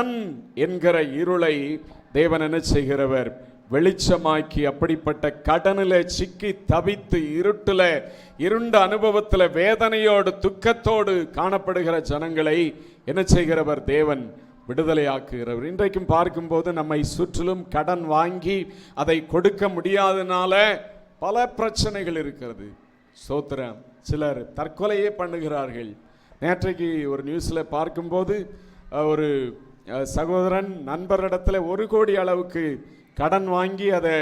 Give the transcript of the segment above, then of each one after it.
கடன் என்கிற இருளை தேவன் என்ன செய்கிறவர்? வெளிச்சமாக்கி அப்படிப்பட்ட கடனில் சிக்கி தவித்து இருட்டில் இருண்ட அனுபவத்தில் வேதனையோடு துக்கத்தோடு காணப்படுகிற ஜனங்களை என்ன செய்கிறவர்? தேவன் விடுதலையாக்குகிறவர். இன்றைக்கும் பார்க்கும்போது நம்மை சுற்றிலும் கடன் வாங்கி அதை கொடுக்க முடியாதனால பல பிரச்சனைகள் இருக்கிறது. சோத்திரம் சிலர் தற்கொலையே பண்ணுகிறார்கள். நேற்றைக்கு ஒரு நியூஸில் பார்க்கும்போது ஒரு சகோதரன் நண்பரிடத்தில் ஒரு கோடி அளவுக்கு கடன் வாங்கி அதை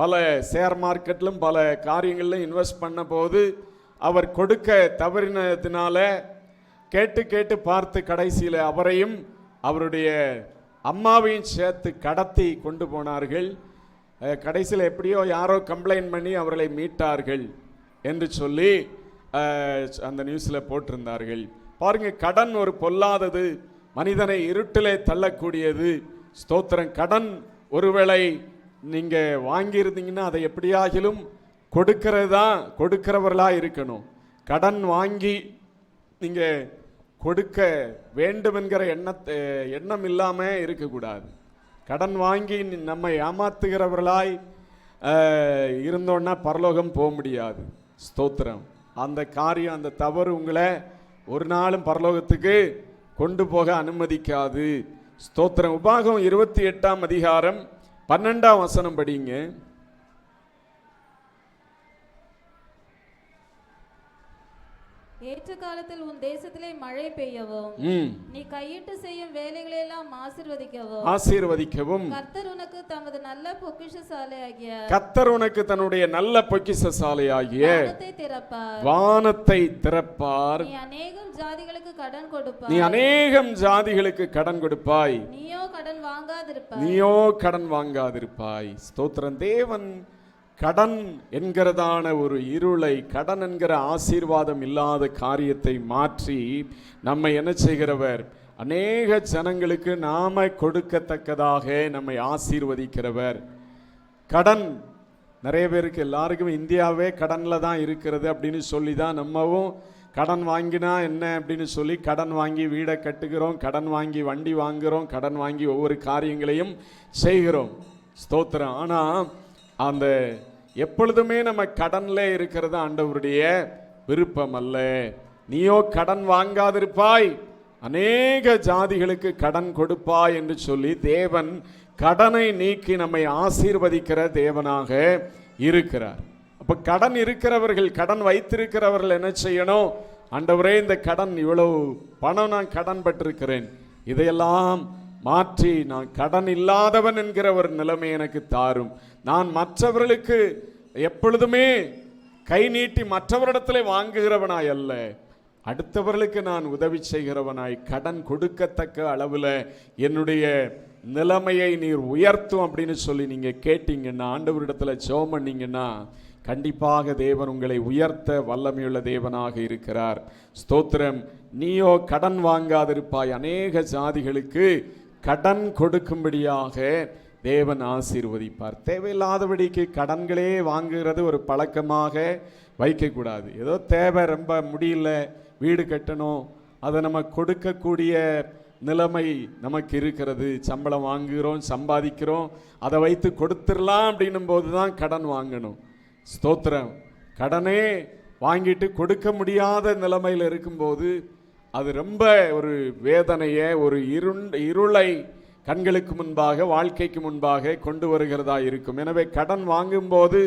பல ஷேர் மார்க்கெட்டிலும் பல காரியங்களிலும் இன்வெஸ்ட் பண்ண போது அவர் கொடுக்க தவறினதுனால கேட்டு கேட்டு பார்த்து கடைசியில் அவரையும் அவருடைய அம்மாவையும் சேர்த்து கடத்தி கொண்டு போனார்கள். கடைசியில் எப்படியோ யாரோ கம்ப்ளைண்ட் பண்ணி அவர்களை மீட்டார்கள் என்று சொல்லி அந்த நியூஸில் போட்டிருந்தார்கள். பாருங்கள் கடன் ஒரு பொல்லாதது. மனிதனை இருட்டிலே தள்ளக்கூடியது. ஸ்தோத்திரம். கடன் ஒருவேளை நீங்கள் வாங்கியிருந்தீங்கன்னா அதை எப்படியாகிலும் தான் கொடுக்குறவர்களாக இருக்கணும். கடன் வாங்கி நீங்கள் கொடுக்க வேண்டும் என்கிற எண்ணத்தை எண்ணம் இல்லாமல் இருக்கக்கூடாது. கடன் வாங்கி நம்மை ஏமாத்துகிறவர்களாய் இருந்தோன்னா பரலோகம் போக முடியாது. ஸ்தோத்திரம். அந்த காரியம் அந்த தவறு உங்களை ஒரு நாளும் பரலோகத்துக்கு கொண்டு போக அனுமதிக்காது. ஸ்தோத்திரம். உபாகம் இருபத்தி எட்டாம் அதிகாரம் பன்னெண்டாம் வசனம் படிங்க. ஏற்ற காலத்தில் உன் தேசத்திலே மழை பெய்யவும். நீ கையிட்டு செய்யும் வேலைகளை எல்லாம் ஆசிர்வதிக்கவும். ஆசீர்வதிக்கவும். கர்த்தர் உனக்கு தமது நல்ல பொக்கிஷசாலையாகிய கத்தர் உனக்கு தன்னுடைய நல்ல பொக்கிஷ சாலையாகிய வானத்தை திறப்பார். வானத்தை திறப்பார். நீ அநேகம் ஜாதிகளுக்கு கடன் கொடுப்பார் நீ அநேகம் ஜாதிகளுக்கு கடன் கொடுப்பாய். நீயோ கடன் வாங்காதிருப்பாய். நீயோ கடன் வாங்காதிருப்பாய். ஸ்தோத்திரம் தேவன் கடன் என்கிறதான ஒரு இருளை கடன் என்கிற ஆசீர்வாதம் இல்லாத காரியத்தை மாற்றி நம்மை என்ன செய்கிறவர்? அநேக ஜனங்களுக்கு நாம கொடுக்கத்தக்கதாக நம்மை ஆசீர்வதிக்கிறவர். கடன் நிறைய பேருக்கு எல்லாருக்கும் இந்தியாவே கடனில் தான் இருக்கிறது அப்படின்னு சொல்லி தான் நம்மவும் கடன் வாங்கினா என்ன அப்படின்னு சொல்லி கடன் வாங்கி வீடை கட்டுகிறோம் கடன் வாங்கி வண்டி வாங்குகிறோம் கடன் வாங்கி ஒவ்வொரு காரியங்களையும் செய்கிறோம். ஸ்தோத்திரம். ஆனால் அந்த எப்பொழுதுமே நம்ம கடனில் இருக்கிறது ஆண்டவருடைய விருப்பம் அல்ல நீயோ கடன் வாங்காதிருப்பாய். அநேக ஜாதிகளுக்கு கடன் கொடுப்பாய் என்று சொல்லி தேவன் கடனை நீக்கி நம்மை ஆசீர்வதிக்கிற தேவனாக இருக்கிறார். அப்போ கடன் இருக்கிறவர்கள் கடன் வைத்திருக்கிறவர்கள் என்ன செய்யணும்? ஆண்டவரே இந்த கடன் இவ்வளவு பணம் நான் கடன் பட்டிருக்கிறேன் இதையெல்லாம் மாற்றி நான் கடன் இல்லாதவன் என்கிற ஒரு நிலைமை எனக்கு தாரும். நான் மற்றவர்களுக்கு எப்பொழுதுமே கை நீட்டி மற்றவரிடத்தில் வாங்குகிறவனாய் அல்ல. அடுத்தவர்களுக்கு நான் உதவி செய்கிறவனாய் கடன் கொடுக்கத்தக்க அளவில் என்னுடைய நிலைமையை நீர் உயர்த்தும் அப்படின்னு சொல்லி நீங்கள் கேட்டீங்கன்னா ஆண்டவரிடத்தில் ஜோம் பண்ணிங்கன்னா கண்டிப்பாக தேவன் உங்களை உயர்த்த வல்லமையுள்ள தேவனாக இருக்கிறார். ஸ்தோத்திரம். நீயோ கடன் வாங்காதிருப்பாய். அநேக ஜாதிகளுக்கு கடன் கொடுக்கும்படியாக தேவன் ஆசீர்வதிப்பார். தேவையில்லாதபடிக்கு கடன்களே வாங்குகிறது ஒரு பழக்கமாக வைக்கக்கூடாது. ஏதோ தேவை ரொம்ப முடியல வீடு கட்டணும் அதை நம்ம கொடுக்கக்கூடிய நிலைமை நமக்கு இருக்கிறது. சம்பளம் வாங்குகிறோம் சம்பாதிக்கிறோம் அதை வைத்து கொடுத்துடலாம் அப்படின்னும் போது தான் கடன் வாங்கணும். ஸ்தோத்திரம். கடனே வாங்கிட்டு கொடுக்க முடியாத நிலைமையில் இருக்கும்போது அது ரொம்ப ஒரு வேதனையை ஒரு இருண் இருளை கண்களுக்கு முன்பாக வாழ்க்கைக்கு முன்பாக கொண்டு வருகிறதா இருக்கும். எனவே கடன் வாங்கும்போது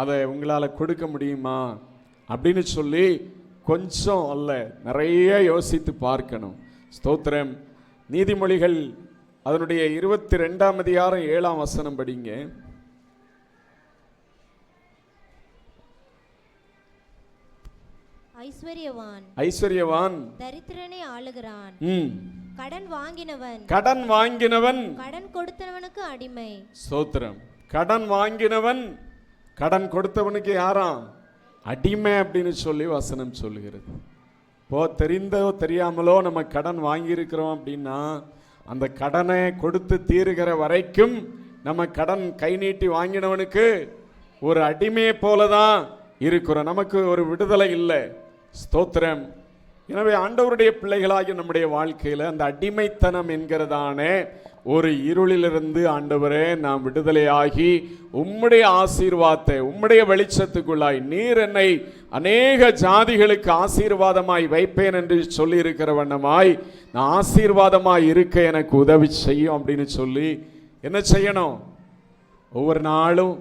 அதை உங்களால் கொடுக்க முடியுமா அப்படின்னு சொல்லி கொஞ்சம் அல்ல நிறைய யோசித்து பார்க்கணும். ஸ்தோத்திரம். நீதிமொழிகள் அதனுடைய இருபத்தி ரெண்டாம் அதிகாரம் ஏழாம் வசனம் படிங்க. ஐஸ்வர்யவான். ஐஸ்வர்யவான். தரித்திரனை ஆளுகிறான். ம். கடன் வாங்கினவன். கடன் வாங்கினவன். கடன் கொடுத்தவனுக்கு அடிமை. ஸ்தோத்திரம். கடன் வாங்கினவன். கடன் கொடுத்தவனுக்கு யாராம்? அடிமை அப்படின்னு சொல்லி வசனம் சொல்லுகிறது. இப்போ தெரிந்தோ தெரியாமலோ நம்ம கடன் வாங்கியிருக்கிறோம் அப்படின்னா அந்த கடனை கொடுத்து தீருகிற வரைக்கும் நம்ம கடன் கை நீட்டி வாங்கினவனுக்கு ஒரு அடிமையை போல தான் இருக்கிறோம். நமக்கு ஒரு விடுதலை இல்லை. ஸ்தோத்திரம். எனவே ஆண்டவருடைய பிள்ளைகளாகிய நம்முடைய வாழ்க்கையில் அந்த அடிமைத்தனம் என்கிறதான ஒரு இருளிலிருந்து ஆண்டவரே நாம் விடுதலையாகி உம்முடைய ஆசீர்வாதத்தை உம்முடைய வெளிச்சத்துக்குள்ளாய் நீர் என்னை அநேக ஜாதிகளுக்கு ஆசீர்வாதமாய் வைப்பேன் என்று சொல்லியிருக்கிற வண்ணமாய் நான் ஆசீர்வாதமாய் இருக்க எனக்கு உதவி செய்யும் அப்படின்னு சொல்லி என்ன செய்யணும்? ஒவ்வொரு நாளும்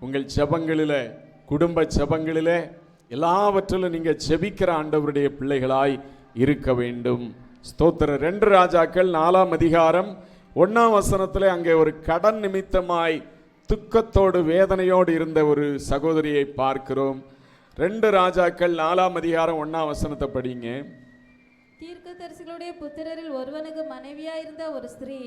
உங்கள் ஜபங்களில் குடும்ப ஜபங்களில் எல்லாவற்றிலும் நீங்கள் செபிக்கிற ஆண்டவருடைய பிள்ளைகளாய் இருக்க வேண்டும். ஸ்தோத்திர ரெண்டு ராஜாக்கள் நாலாம் அதிகாரம் ஒன்றாம் வசனத்தில் அங்கே ஒரு கடன் நிமித்தமாய் துக்கத்தோடு வேதனையோடு இருந்த ஒரு சகோதரியை பார்க்கிறோம். ரெண்டு ராஜாக்கள் நாலாம் அதிகாரம் ஒன்றாம் வசனத்தை படிங்க. தீர்க்கதரிசிகளுடைய புத்திரரில் ஒருவனுக்கு மனைவியா இருந்த ஒரு ஸ்திரீ.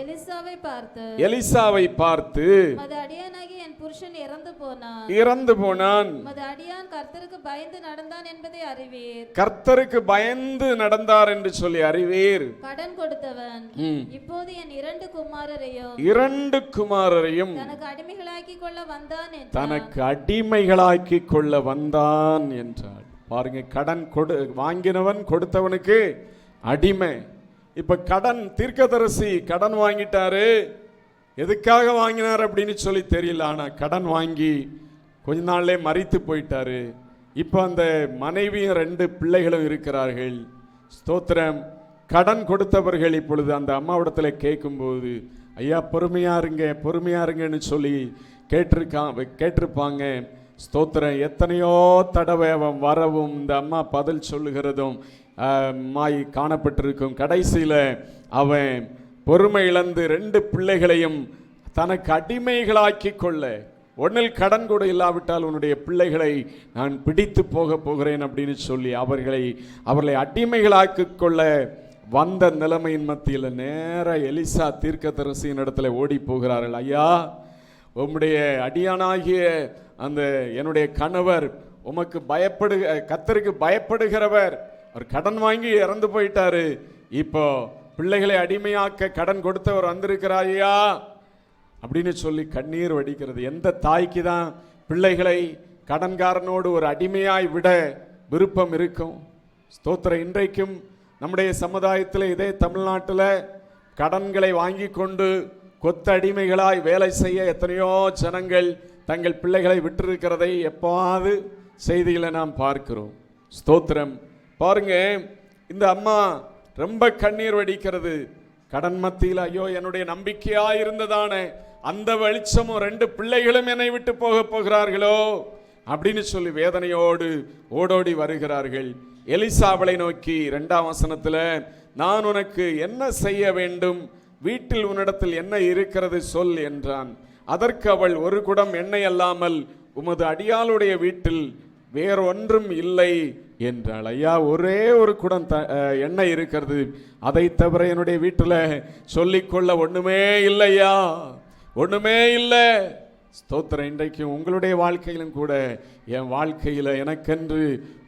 எலிசாவை பார்த்து எலிசாவை பார்த்து மது அடியானாகி என் புருஷன் இறந்து போனான். இறந்து போனான். மது அடியான் கர்த்தருக்கு பயந்து நடந்தான் என்பதை அறிவீர். கர்த்தருக்கு பயந்து நடந்தார் என்று சொல்லி அறிவீர். கடன் கொடுத்தவன். இப்போது என் இரண்டு குமாரரையும் இரண்டு குமாரரையும் தனக்கு அடிமைகளாக்கி கொள்ள வந்தான் தனக்கு அடிமைகளாக்கி கொள்ள வந்தான் என்றாள். பாருங்க கடன் கொடு வாங்கினவன் கொடுத்தவனுக்கு அடிமை. இப்ப கடன் தீர்க்கதரிசி கடன் வாங்கிட்டாரு. எதுக்காக வாங்கினார் அப்படின்னு சொல்லி தெரியல ஆனால் கடன் வாங்கி கொஞ்ச நாள்லே மறித்து போயிட்டாரு. இப்போ அந்த மனைவியும் ரெண்டு பிள்ளைகளும் இருக்கிறார்கள். ஸ்தோத்திரம். கடன் கொடுத்தவர்கள் இப்பொழுது அந்த அம்மாவிடத்தில் கேட்கும்போது ஐயா பொறுமையாருங்க பொறுமையா இருங்கன்னு சொல்லி கேட்டிருக்கா கேட்டிருப்பாங்க. ஸ்தோத்திரம். எத்தனையோ தடவை அவன் வரவும் இந்த அம்மா பதில் சொல்லுகிறதும் மாய் காணப்பட்டிருக்கும் கடைசியில் அவன் பொறுமை இழந்து ரெண்டு பிள்ளைகளையும் தனக்கு அடிமைகளாக்கி கொள்ள ஒன்னில் கடன் கூட இல்லாவிட்டால் உன்னுடைய பிள்ளைகளை நான் பிடித்து போக போகிறேன் அப்படின்னு சொல்லி அவர்களை அவர்களை அடிமைகளாக்கி கொள்ள வந்த நிலைமையின் மத்தியில் நேர எலிசா தீர்க்கதரிசியின் இடத்துல ஓடி போகிறார்கள். ஐயா உம்முடைய அடியானாகிய அந்த என்னுடைய கணவர் உமக்கு பயப்படு கத்தருக்கு பயப்படுகிறவர் அவர் கடன் வாங்கி இறந்து போயிட்டாரு. இப்போ பிள்ளைகளை அடிமையாக்க கடன் கொடுத்தவர் வந்திருக்கிறாரியா அப்படின்னு சொல்லி கண்ணீர் வடிக்கிறது. எந்த தாய்க்கு தான் பிள்ளைகளை கடன்காரனோடு ஒரு அடிமையாய் விட விருப்பம் இருக்கும்? ஸ்தோத்திரம். இன்றைக்கும் நம்முடைய சமுதாயத்தில் இதே தமிழ்நாட்டில் கடன்களை வாங்கி கொண்டு கொத்த அடிமைகளாய் வேலை செய்ய எத்தனையோ ஜனங்கள் தங்கள் பிள்ளைகளை விட்டிருக்கிறதை எப்பாவது செய்திகளை நாம் பார்க்கிறோம். ஸ்தோத்திரம். பாருங்க இந்த அம்மா ரொம்ப கண்ணீர் வடிக்கிறது. கடன் மத்தியில் ஐயோ என்னுடைய நம்பிக்கையா இருந்ததானே அந்த வெளிச்சமும் ரெண்டு பிள்ளைகளும் என்னை விட்டு போக போகிறார்களோ அப்படின்னு சொல்லி வேதனையோடு ஓடோடி வருகிறார்கள். எலிசாவளை நோக்கி ரெண்டாம் வசனத்தில் நான் உனக்கு என்ன செய்ய வேண்டும்? வீட்டில் உன்னிடத்தில் என்ன இருக்கிறது சொல் என்றான். அதற்கு அவள் ஒரு குடம் எண்ணெய் அல்லாமல் உமது அடியாளுடைய வீட்டில் வேறொன்றும் இல்லை என்றாள். ஐயா ஒரே ஒரு குடம் த எண்ணெய் இருக்கிறது. அதை தவிர என்னுடைய வீட்டில் சொல்லிக்கொள்ள ஒன்றுமே இல்லையா? ஒன்றுமே இல்லை. ஸ்தோத்திரம். இன்றைக்கும் உங்களுடைய வாழ்க்கையிலும் கூட என் வாழ்க்கையில் எனக்கென்று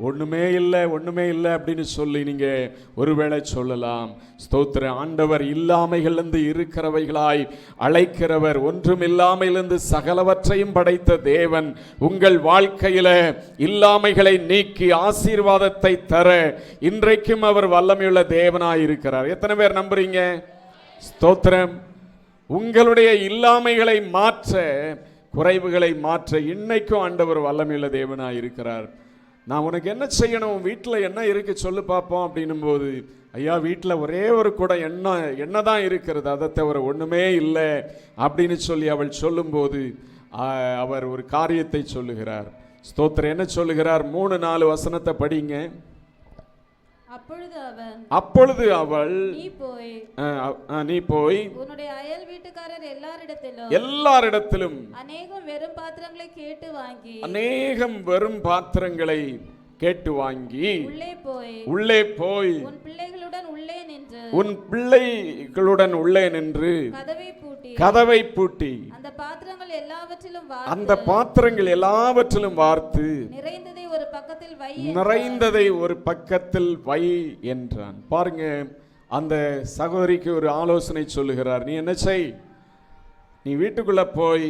ஒன்றுமே இல்லை ஒன்றுமே இல்லை அப்படின்னு சொல்லி நீங்கள் ஒருவேளை சொல்லலாம். ஸ்தோத்திரம். ஆண்டவர் இல்லாமைகளிலிருந்து இருக்கிறவைகளாய் அழைக்கிறவர் ஒன்றும் இல்லாமையிலிருந்து சகலவற்றையும் படைத்த தேவன் உங்கள் வாழ்க்கையில் இல்லாமைகளை நீக்கி ஆசீர்வாதத்தை தர இன்றைக்கும் அவர் வல்லமையுள்ள தேவனாய் இருக்கிறார். எத்தனை பேர் நம்புறீங்க? ஸ்தோத்திரம். உங்களுடைய இல்லாமைகளை மாற்ற குறைவுகளை மாற்ற இன்னைக்கும் ஆண்டவர் வல்லமையுள்ள தேவனாக இருக்கிறார். நான் உனக்கு என்ன செய்யணும்? வீட்டில் என்ன இருக்கு சொல்லு பார்ப்போம் அப்படின்னும் போது ஐயா வீட்டில் ஒரே ஒரு குடம் எண்ணெய் எண்ணெய் தான் இருக்கிறது? அதை தவிர ஒன்றுமே இல்லை அப்படின்னு சொல்லி அவள் சொல்லும்போது அவர் ஒரு காரியத்தை சொல்லுகிறார். ஸ்தோத்திரம் என்ன சொல்லுகிறார்? மூணு நாலு வசனத்தை படிங்க. அப்பொழுது அவன் அப்பொழுது அவள் நீ போய் நீ போய் உன்னுடைய அயல் வீட்டுக்காரர் எல்லாரிடத்திலும் எல்லாரிடத்திலும் அநேகம் வெறும் பாத்திரங்களை கேட்டு வாங்கி அநேகம் வெறும் பாத்திரங்களை கேட்டு வாங்கி உள்ளே போய் உள்ளே போய் உன் பிள்ளைகளுடன் உள்ளே நின்று உன் பிள்ளைகளுடன் உள்ளே நின்று கதவை பூட்டி கதவை பூட்டி அந்த பாத்திரங்கள் எல்லாவற்றிலும் அந்த பாத்திரங்கள் எல்லாவற்றிலும் வார்த்து நிறைந்ததை ஒரு பக்கத்தில் வை நிறைந்ததை ஒரு பக்கத்தில் வை என்றான். பாருங்க அந்த சகோதரிக்கு ஒரு ஆலோசனை சொல்லுகிறார். நீ என்ன செய்? நீ வீட்டுக்குள்ளே போய்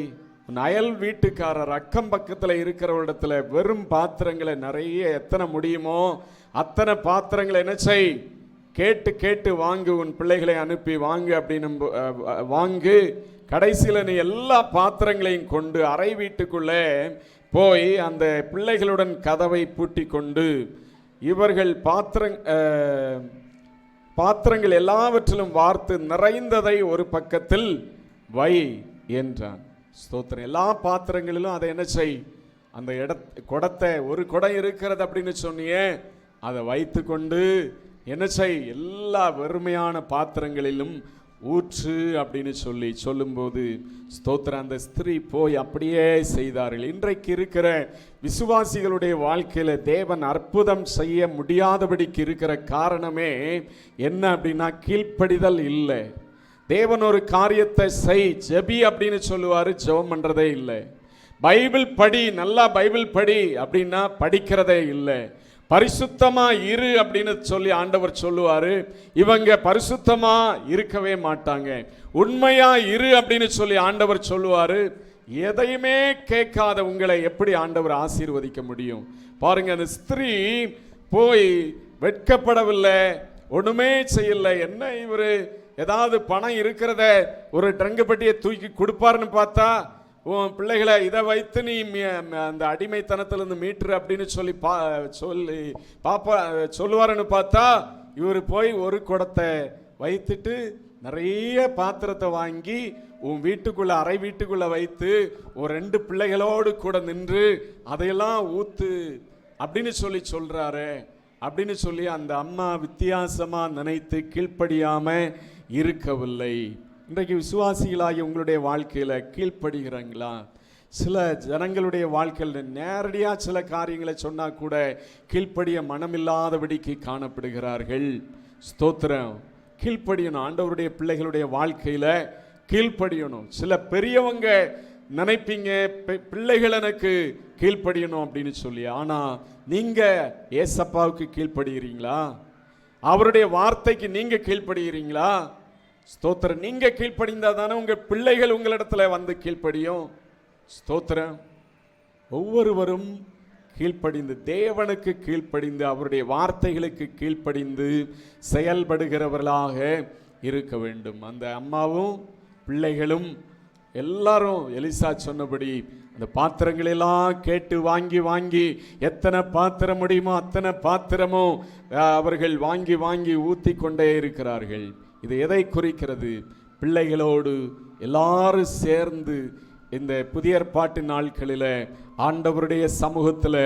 உன் அயல் வீட்டுக்காரர் அக்கம் பக்கத்தில் இருக்கிறவரிடத்துல வெறும் பாத்திரங்களை நிறைய எத்தனை முடியுமோ அத்தனை பாத்திரங்களை என்ன செய்? கேட்டு கேட்டு வாங்கு உன் பிள்ளைகளை அனுப்பி வாங்கு அப்படின்னு வாங்கு. கடைசியில் நீ எல்லா பாத்திரங்களையும் கொண்டு அறை வீட்டுக்குள்ளே போய் அந்த பிள்ளைகளுடன் கதவை பூட்டி கொண்டு இவர்கள் பாத்திரங் பாத்திரங்கள் எல்லாவற்றிலும் வார்த்து நிறைந்ததை ஒரு பக்கத்தில் வை என்றான். ஸ்தோத்திரம். எல்லா பாத்திரங்களிலும் அதை என்ன செய். அந்த இட குடத்தை ஒரு குடம் இருக்கிறது அப்படின்னு சொன்னியே அதை வைத்து கொண்டு என்ன செய். எல்லா வெறுமையான பாத்திரங்களிலும் ஊற்று அப்படின்னு சொல்லி சொல்லும்போது ஸ்தோத்திர அந்த ஸ்திரீ போய் அப்படியே செய்தார்கள். இன்றைக்கு இருக்கிற விசுவாசிகளுடைய வாழ்க்கையில் தேவன் அற்புதம் செய்ய முடியாதபடிக்கு இருக்கிற காரணமே என்ன அப்படின்னா கீழ்ப்படிதல் இல்லை. தேவன் ஒரு காரியத்தை செய் ஜெபி அப்படின்னு சொல்லுவார் ஜெபம் பண்ணுறதே இல்லை. பைபிள் படி நல்லா பைபிள் படி அப்படின்னா படிக்கிறதே இல்லை. பரிசுத்தமா இரு அப்படின்னு சொல்லி ஆண்டவர் சொல்லுவார். இவங்க பரிசுத்தமா இருக்கவே மாட்டாங்க. உண்மையா இரு அப்படின்னு சொல்லி ஆண்டவர் சொல்லுவார். எதையுமே கேட்காத உங்களை எப்படி ஆண்டவர் ஆசீர்வதிக்க முடியும்? பாருங்க அந்த ஸ்திரீ போய் வெட்கப்படவில்லை ஒன்றுமே செய்யலை. என்ன இவர்? ஏதாவது பணம் இருக்கிறத ஒரு ட்ரங்கு பெட்டியை தூக்கி கொடுப்பாருன்னு பார்த்தா உன் பிள்ளைகளை இதை வைத்து நீ ம- அந்த அடிமைத்தனத்திலிருந்து மீட்டுரு அப்படின்னு சொல்லி பா சொல்லி பாப்பா சொல்லுவாருன்னு பார்த்தா இவர் போய் ஒரு குடத்தை வைத்துட்டு நிறைய பாத்திரத்தை வாங்கி உன் வீட்டுக்குள்ளே அறை வீட்டுக்குள்ளே வைத்து ஒரு ரெண்டு பிள்ளைகளோடு கூட நின்று அதையெல்லாம் ஊத்து அப்படின்னு சொல்லி சொல்கிறாரு அப்படின்னு சொல்லி அந்த அம்மா வித்தியாசமாக நினைத்து கீழ்ப்படியாமல் இருக்கவில்லை. இன்றைக்கு விசுவாசிகளாகி உங்களுடைய வாழ்க்கையில் கீழ்ப்படுகிறாங்களா சில ஜனங்களுடைய வாழ்க்கையில் நேரடியாக சில காரியங்களை சொன்னால் கூட கீழ்ப்படிய மனமில்லாதபடிக்கு காணப்படுகிறார்கள். ஸ்தோத்திரம். கீழ்ப்படியணும். ஆண்டவருடைய பிள்ளைகளுடைய வாழ்க்கையில் கீழ்ப்படியணும். சில பெரியவங்க நினைப்பீங்க பி- பிள்ளைகள் எனக்கு கீழ்ப்படியணும் அப்படின்னு சொல்லி. ஆனால் நீங்கள் ஏசப்பாவுக்கு கீழ்ப்படுகிறீங்களா? அவருடைய வார்த்தைக்கு நீங்கள் கீழ்ப்படுகிறீங்களா? ஸ்தோத்திரம். நீங்கள் கீழ்ப்படிந்தால் தானே உங்கள் பிள்ளைகள் உங்களிடத்தில் வந்து கீழ்ப்படியும். ஸ்தோத்திரம். ஒவ்வொருவரும் கீழ்ப்படிந்து தேவனுக்கு கீழ்ப்படிந்து அவருடைய வார்த்தைகளுக்கு கீழ்ப்படிந்து செயல்படுகிறவர்களாக இருக்க வேண்டும். அந்த அம்மாவும் பிள்ளைகளும் எல்லாரும் எலிசா சொன்னபடி அந்த பாத்திரங்களெல்லாம் கேட்டு வாங்கி வாங்கி எத்தனை பாத்திரம் முடியுமோ அத்தனை பாத்திரமும் அவர்கள் வாங்கி வாங்கி ஊற்றி கொண்டே இருக்கிறார்கள். இது எதை குறிக்கிறது? பிள்ளைகளோடு எல்லாரும் சேர்ந்து இந்த புதிய ஏற்பாட்டு நாட்களில் ஆண்டவருடைய சமூகத்தில்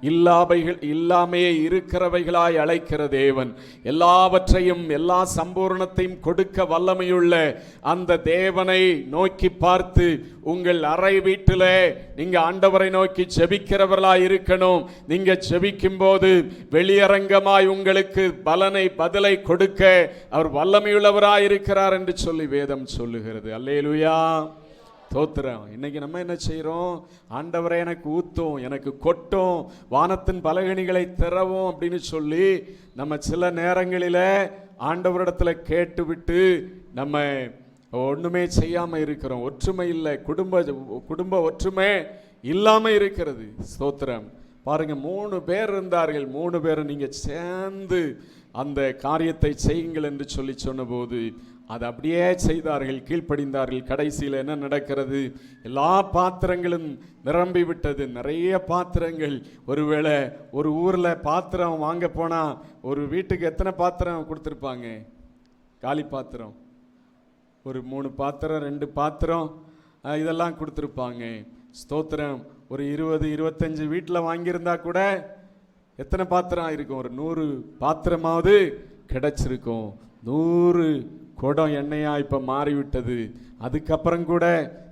இல்லாமைகள் இல்லாமையே இருக்கிறவைகளாய் அழைக்கிற தேவன். எல்லாவற்றையும் எல்லா சம்பூர்ணத்தையும் கொடுக்க வல்லமையுள்ள அந்த தேவனை நோக்கி பார்த்து உங்கள் அறை வீட்டில் நீங்க ஆண்டவரை நோக்கி ஜெபிக்கிறவர்களாய் இருக்கணும். நீங்க செபிக்கும்போது வெளியரங்கமாய் உங்களுக்கு பலனை பதிலை கொடுக்க அவர் வல்லமையுள்ளவராய் இருக்கிறார் என்று சொல்லி வேதம் சொல்லுகிறது. அல்லேலூயா. தோத்துறோம். இன்னைக்கு நம்ம என்ன செய்கிறோம் ஆண்டவரை எனக்கு ஊத்தும் எனக்கு கொட்டும் வானத்தின் பலகணிகளை திறவும் அப்படின்னு சொல்லி நம்ம சில நேரங்களில் ஆண்டவரிடத்தில் கேட்டுவிட்டு நம்ம ஒன்றுமே செய்யாமல் இருக்கிறோம். ஒற்றுமை இல்லை. குடும்ப குடும்ப ஒற்றுமை இல்லாமல் இருக்கிறது. ஸ்தோத்திரம். பாருங்கள் மூணு பேர் இருந்தார்கள். மூணு பேரும் நீங்கள் சேர்ந்து அந்த காரியத்தை செய்யுங்கள் என்று சொல்லி சொன்னபோது அது அப்படியே செய்தார்கள் கீழ்ப்படிந்தார்கள். கடைசியில் என்ன நடக்கிறது? எல்லா பாத்திரங்களும் நிரம்பி விட்டது. நிறைய பாத்திரங்கள். ஒருவேளை ஒரு ஊரில் பாத்திரம் வாங்க போனால் ஒரு வீட்டுக்கு எத்தனை பாத்திரம் கொடுத்துருப்பாங்க? காலி பாத்திரம். ஒரு மூணு பாத்திரம் ரெண்டு பாத்திரம் இதெல்லாம் கொடுத்துருப்பாங்க. ஸ்தோத்திரம். ஒரு இருபது இருபத்தஞ்சு வீட்டில் வாங்கியிருந்தா கூட எத்தனை பாத்திரம் இருக்கும்? ஒரு நூறு பாத்திரமாவது கிடச்சிருக்கும். நூறு குடம் எண்ணெயாக இப்போ மாறிவிட்டது. அதுக்கப்புறம் கூட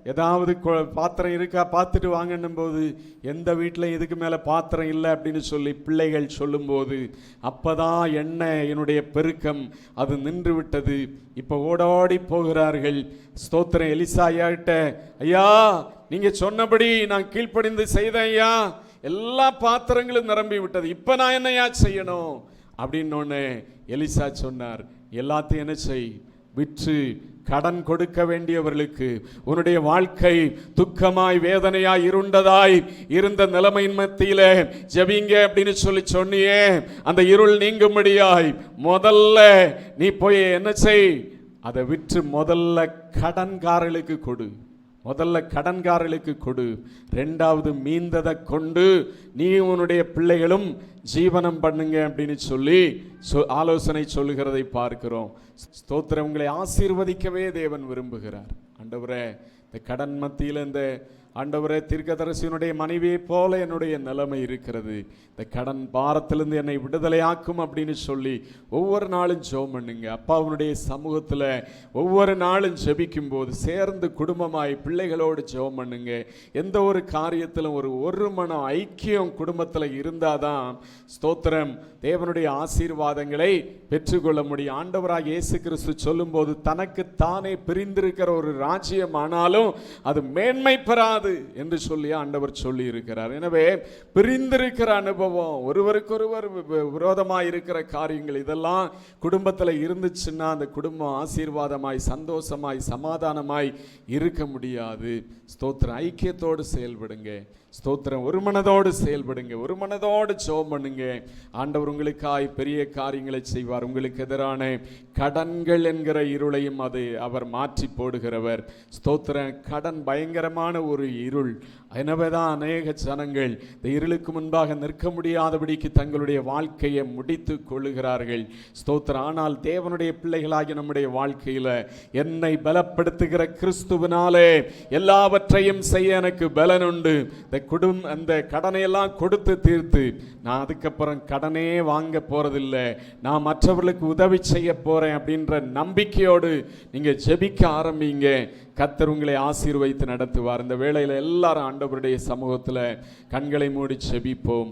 ஏதாவது கொ- பாத்திரம் இருக்கா? பார்த்துட்டு வாங்கன்னும் போது எந்த வீட்டில் இதுக்கு மேலே பாத்திரம் இல்லை? அப்படின்னு சொல்லி பிள்ளைகள் சொல்லும்போது அப்போ தான் எண்ணெய் என்னுடைய பெருக்கம். அது நின்று விட்டது இப்போ ஓடோடி போகிறார்கள். ஸ்தோத்திரம் எலிசா ஐயா நீங்கள் சொன்னபடி நான் கீழ்ப்படிந்து செய்தேன் ஐயா. எல்லா பாத்திரங்களும் நிரம்பி விட்டது இப்போ நான் என்னையா செய்யணும்? அப்படின்னு ஒன்று எலிசா சொன்னார் எல்லாத்தையும் என்ன செய்? விற்று கடன் கொடுக்க வேண்டியவர்களுக்கு உன்னுடைய வாழ்க்கை துக்கமாய் வேதனையாய் இருண்டதாய் இருந்த நிலைமையின் மத்தியில ஜபிங்க அப்படின்னு சொல்லி சொன்னியே அந்த இருள் நீங்கும்படியாய் முதல்ல நீ போய் என்ன செய்? அதை விற்று முதல்ல கடன்காரர்களுக்கு கொடு. முதல்ல கடன்காரர்களுக்கு கொடு. ரெண்டாவது மீந்ததை கொண்டு நீ உன்னுடைய பிள்ளைகளும் ஜீவனம் பண்ணுங்க அப்படின்னு சொல்லி சொ- ஆலோசனை சொல்லுகிறதை பார்க்கிறோம். ஸ்தோத்திரம். உங்களை ஆசீர்வதிக்கவே தேவன் விரும்புகிறார். ஆண்டவரே இந்த கடன் மத்தியில் இந்த ஆண்டவரே தீர்க்கதரிசியினுடைய மனைவியைப் போல என்னுடைய நிலைமை இருக்கிறது. இந்த கடன் பாரத்திலிருந்து என்னை விடுதலையாக்கும் அப்படின்னு சொல்லி ஒவ்வொரு நாளும் ஜோம் பண்ணுங்க. அப்பாவுடைய சமூகத்தில் ஒவ்வொரு நாளும் ஜெபிக்கும் போது சேர்ந்து குடும்பமாய் பிள்ளைகளோடு ஜெபம் பண்ணுங்க. எந்த ஒரு காரியத்திலும் ஒரு ஒரு மன ஐக்கியம் குடும்பத்தில் இருந்தாதான் ஸ்தோத்திரம். தேவனுடைய ஆசீர்வாதங்களை பெற்றுக்கொள்ள முடியும். ஆண்டவராக இயேசு கிறிஸ்து சொல்லும்போது தனக்கு தானே பிரிந்திருக்கிற ஒரு ராஜ்யம் ஆனாலும் அது மேன்மை பெறாது. என்று சொல்லி ஆண்டவர் சொல்லி இருக்கிறார் எனவே பிரிந்திருக்கிற அனுபவம் ஒருவருக்கொருவர் வி- இருக்கிற காரியங்கள் இதெல்லாம் குடும்பத்தில் இருந்துச்சுன்னா அந்த குடும்பம் ஆசீர்வாதமாய் சந்தோஷமாய் சமாதானமாய் இருக்க முடியாது. ஸ்தோத்திர ஐக்கியத்தோடு செயல்படுங்க. ஸ்தோத்திரம். ஒரு மனதோடு செயல்படுங்க. ஒரு மனதோடு ஜோம் பண்ணுங்க. ஆண்டவர் உங்களுக்காய் பெரிய காரியங்களை செய்வார். உங்களுக்கு எதிரான கடன்கள் என்கிற இருளையும் அது அவர் மாற்றி போடுகிறவர். ஸ்தோத்திரம். கடன் பயங்கரமான ஒரு இருள். எனவேதான் அநேக ஜனங்கள் இந்த இருளுக்கு முன்பாக நிற்க முடியாதபடிக்கு தங்களுடைய வாழ்க்கையை முடித்து கொள்ளுகிறார்கள். ஸ்தோத்திரம். ஆனால் தேவனுடைய பிள்ளைகளாகி நம்முடைய வாழ்க்கையில் என்னை பலப்படுத்துகிற கிறிஸ்துவினாலே எல்லாவற்றையும் செய்ய எனக்கு பலன் உண்டு இந்த குடும் அந்த கடனையெல்லாம் கொடுத்து தீர்த்து நான் அதுக்கப்புறம் கடனே வாங்க போறதில்லை. நான் மற்றவர்களுக்கு உதவி செய்ய போறேன் அப்படின்ற நம்பிக்கையோடு நீங்கள் ஜெபிக்க ஆரம்பிங்க. கத்தர் உங்களை ஆசீர்வைத்து நடத்துவார். இந்த வேளையில் எல்லாரும் ஆண்டவருடைய சமூகத்துல கண்களை மூடி செபிப்போம்.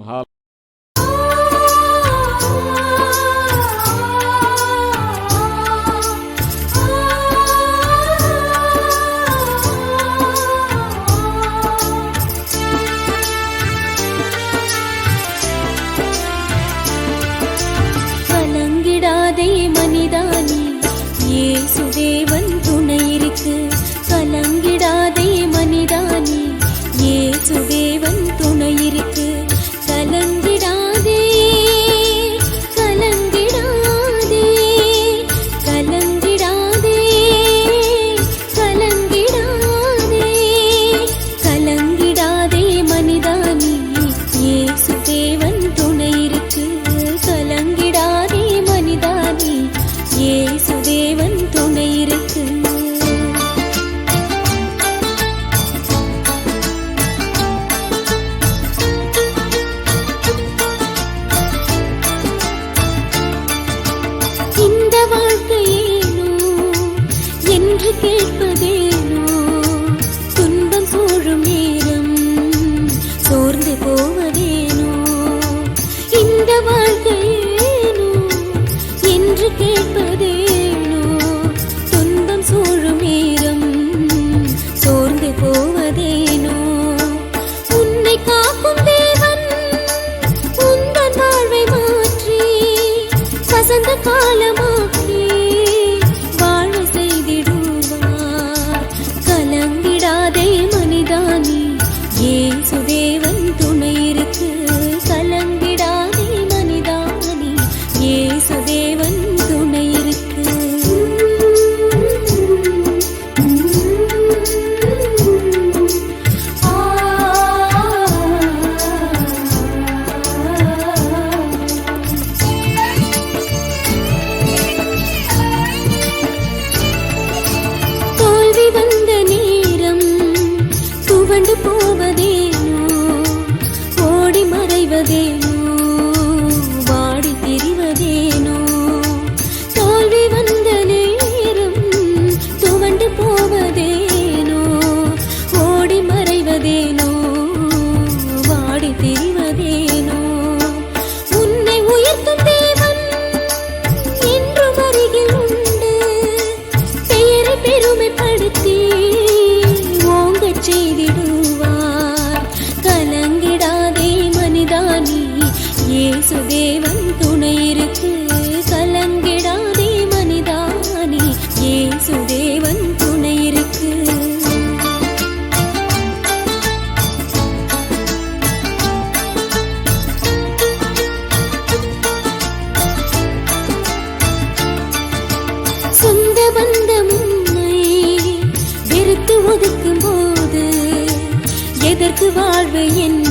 என்று